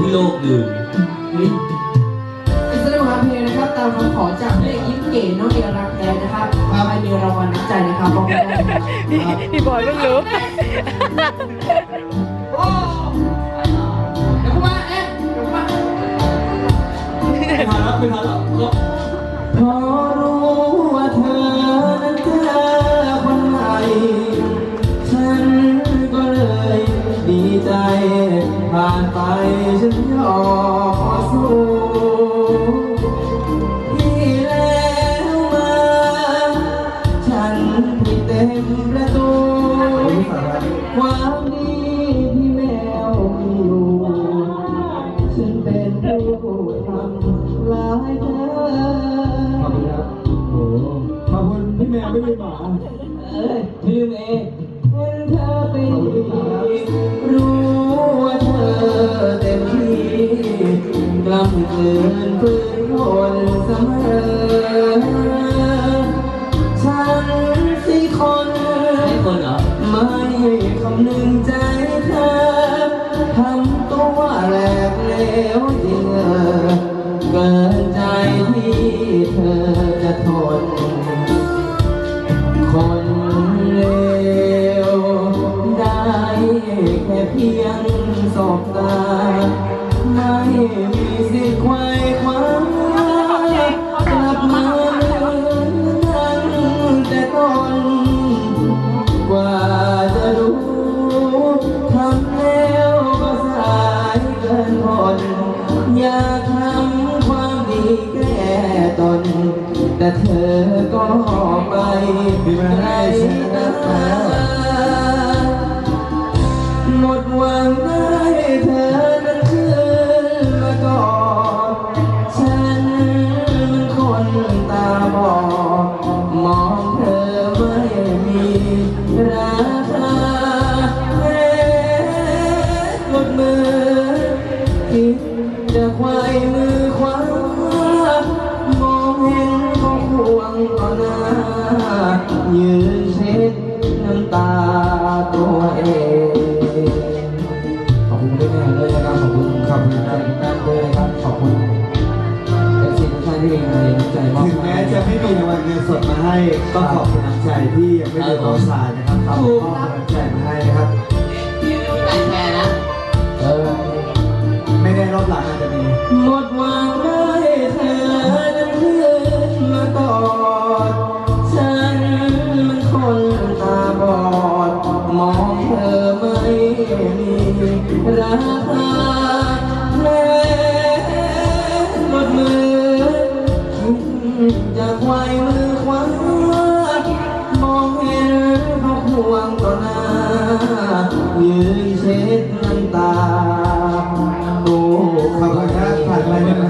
ที่โลกลืมอิสระมาเพลงนะครับ ตามคำขอจากเพลงยิ้มเก๋น้องเอกรักแท้นะครับพาไปมีรางวัลน้ำใจนะครับบอกได้นะครับพี่พี่บอยเพิ่งรู้โอ้เดี๋ยวเข้ามาเอ๊ะเดี๋ยวเข้ามาไม่ทันแล้วไม่ทันแล้ว นผิดเต็มประตู ความดีที่แมวมีอยู่ฉันเป็นผู้ทำร้ายเธอขอบคุณครับโอ้ขอบคุณพี่แมวไม่มีหมาเอ้ยลืมเองเห็นเธอเป็นรู้ว่าเธอเต็มที่กล้ำเกินฝืนทนเสมอฉั ไม่คำนึงใจเธอทำตัวแหลกเลวจริงเออเกินใจที่เธอจะทน คนเลวได้แค่เพียงสบตา ทำแล้วก็สายเกินคนอยากทำความดีแก้ตน แต่เธอก็ไปไร้ตา หมดมือคิดจะควายมือคว้ามองเห็นเขาควงต่อหน้ายืนเช็ดน้ำตาตัวเองขอบคุณด้วยเลยนะครับขอบคุณขอบคุณครับแม่ด้วยครับขอบคุณเป็นสิ่งที่ท่านที่มีน้ำใจมากถึงแม้จะไม่มีรางวัลเงินสดมาให้ก็ขอบคุณน้ำใจที่ยังไม่เดินโอซายนะครับขอบคุณน้ำใจมาให้นะครับ ราคาแม่หมดมือจากไวมือคว้ามองเห็นพรควงตอหน้ยืนเช็ดน้ำตา โอ้ขอบคุณครับผ่านไปนะคร